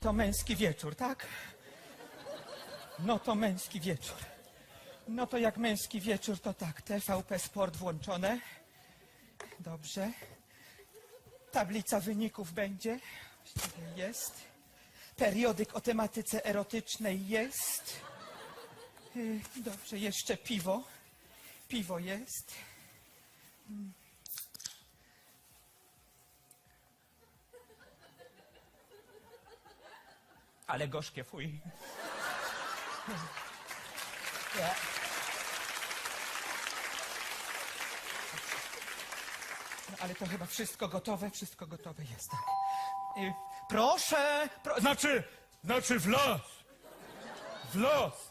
to męski wieczór, tak? No to męski wieczór. No to jak męski wieczór, to tak, TVP Sport włączone. Dobrze. Tablica wyników będzie. Jest. Periodyk o tematyce erotycznej jest. Y, Dobrze, jeszcze piwo. Piwo jest. Ale gorzkie, fuj. Nie. No, ale to chyba wszystko gotowe, wszystko gotowe jest, tak. Y, proszę, pro... Znaczy, znaczy w los. W los.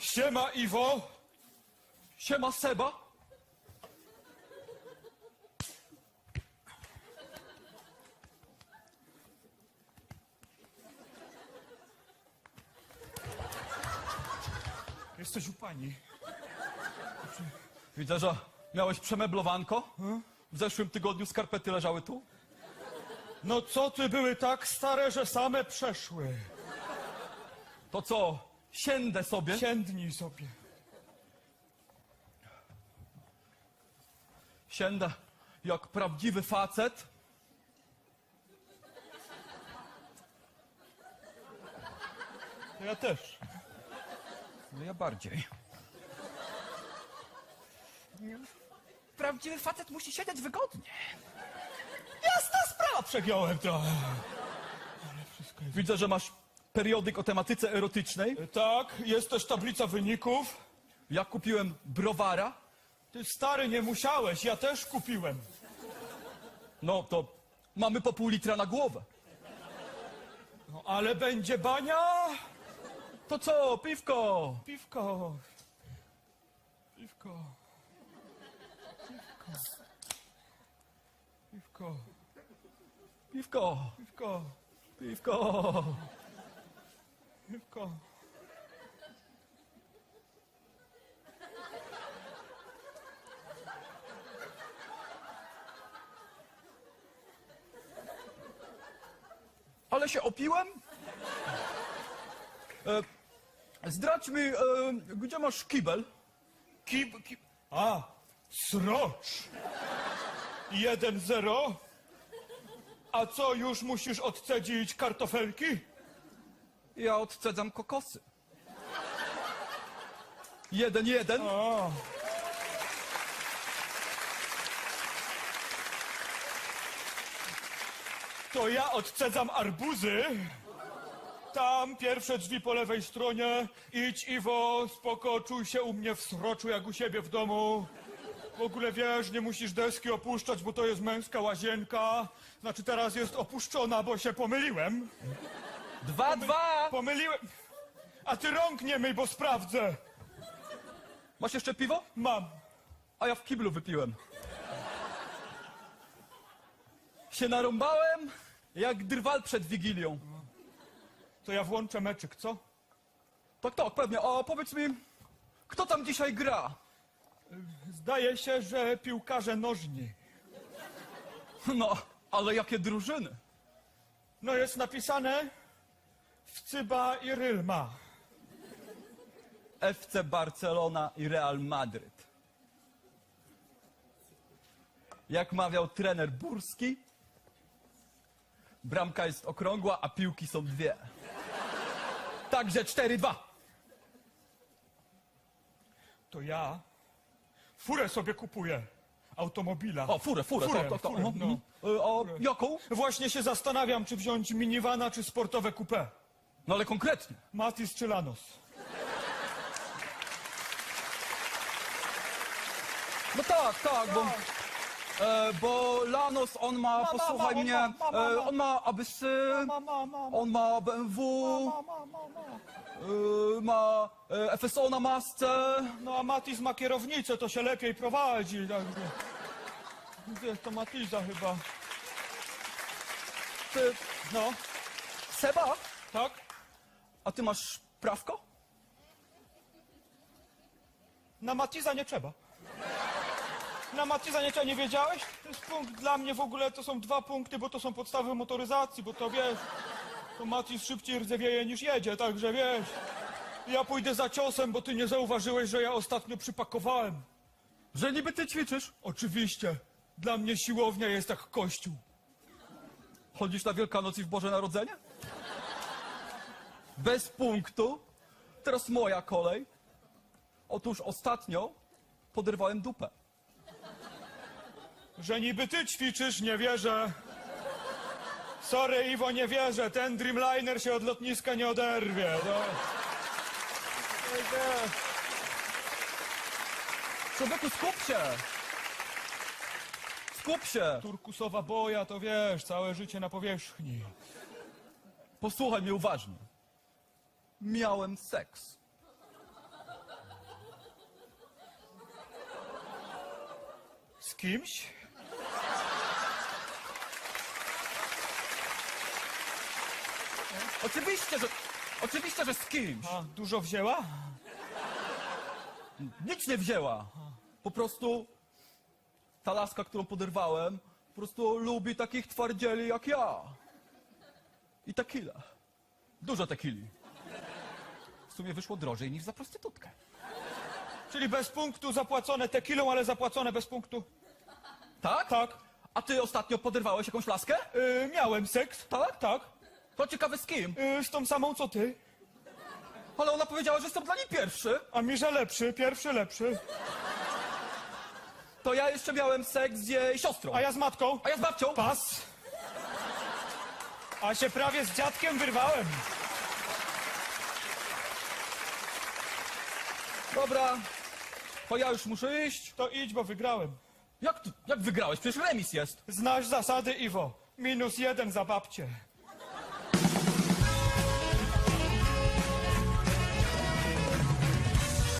Siema Iwo. Siema Seba. Jesteś u pani. Widzę, że miałeś przemeblowanko. W zeszłym tygodniu skarpety leżały tu. No co ty były tak stare, że same przeszły? To co, siędę sobie? Siędnij sobie. Siędę jak prawdziwy facet. Ja też. No ja bardziej. Prawdziwy facet musi siedzieć wygodnie. Jasna sprawa, przegiąłem to. Widzę, że masz periodyk o tematyce erotycznej. Tak, jest też tablica wyników. Ja kupiłem browara. Ty stary nie musiałeś, ja też kupiłem. No to mamy po pół litra na głowę. No ale będzie bania. To co, piwko? Piwko. Piwko. Piwko. Piwko, Piwko. piwko. Piwko. Ale się opiłem? E, zdradź mi, e, gdzie masz kibel? Kib, kib. A, srocz. Jeden zero. A co, już musisz odcedzić kartofelki? Ja odcedzam kokosy. Jeden, jeden. A. To ja odcedzam arbuzy. Tam pierwsze drzwi po lewej stronie. Idź Iwo, spoko, czuj się u mnie w sroczu jak u siebie w domu. W ogóle wiesz, nie musisz deski opuszczać, bo to jest męska łazienka. Znaczy teraz jest opuszczona, bo się pomyliłem. Dwa, dwa. Pomyliłem. A ty rąk nie myj, bo sprawdzę. Masz jeszcze piwo? Mam. A ja w kiblu wypiłem. Się narąbałem jak drwal przed Wigilią. To ja włączę meczyk, co? Tak, tak, pewnie. A powiedz mi, kto tam dzisiaj gra? Zdaje się, że piłkarze nożni. No, ale jakie drużyny? No jest napisane Wcyba i Rylma. FC Barcelona i Real Madryt. Jak mawiał trener Burski, bramka jest okrągła, a piłki są dwie. Także 4-2. To ja furę sobie kupuję. Automobila. O, furę, furę, Furę, tak, tak, tak. furę, Mhm, no. mhm. E, A jaką? Właśnie się zastanawiam, czy wziąć minivana, czy sportowe coupé. No ale konkretnie. Matis czy Lanos? No tak, tak, bo, e, bo Lanos, on ma, posłuchaj mnie, e, on ma ma, on ma BMW, ma, e, ma e, FSO na masce. No a Matis ma kierownicę, to się lepiej prowadzi. Także. Gdzie to Matiza chyba? Ty, No, Seba, tak? a ty masz prawko? Na Matiza nie trzeba. Na nie trzeba, nie wiedziałeś? To jest punkt dla mnie w ogóle, to są dwa punkty, bo to są podstawy motoryzacji, bo to wiesz, to Matiz szybciej rdzewieje niż jedzie, także wiesz. Ja pójdę za ciosem, bo ty nie zauważyłeś, że ja ostatnio przypakowałem. Że niby ty ćwiczysz? Oczywiście. Dla mnie siłownia jest jak kościół. Chodzisz na Wielkanoc i w Boże Narodzenie? Bez punktu. Teraz moja kolej. Otóż ostatnio poderwałem dupę. Że niby ty ćwiczysz, nie wierzę. Sorry, Iwo, nie wierzę. Ten Dreamliner się od lotniska nie oderwie. No. Człowieku, skup się! Skup się! Turkusowa boja, to wiesz, całe życie na powierzchni. Posłuchaj mnie uważnie. Miałem seks. Z kimś? Oczywiście, że... Oczywiście, że z kimś. A, dużo wzięła? Nic nie wzięła. Po prostu ta laska, którą poderwałem, po prostu lubi takich twardzieli jak ja. I tequila. Dużo tequili. W sumie wyszło drożej niż za prostytutkę. Czyli bez punktu zapłacone tekilą, ale zapłacone bez punktu. Tak? Tak. A ty ostatnio poderwałeś jakąś laskę? Yy, miałem seks. Tak? Tak. To ciekawe z kim. Yy, z tą samą co ty. Ale ona powiedziała, że jestem dla niej pierwszy. A mi, że lepszy, pierwszy lepszy. To ja jeszcze miałem seks z jej siostrą. A ja z matką. A ja z babcią. Pas. A się prawie z dziadkiem wyrwałem. Dobra. To ja już muszę iść. To idź, bo wygrałem. Jak, jak wygrałeś? Przecież remis jest. Znasz zasady, Iwo. Minus jeden za babcię.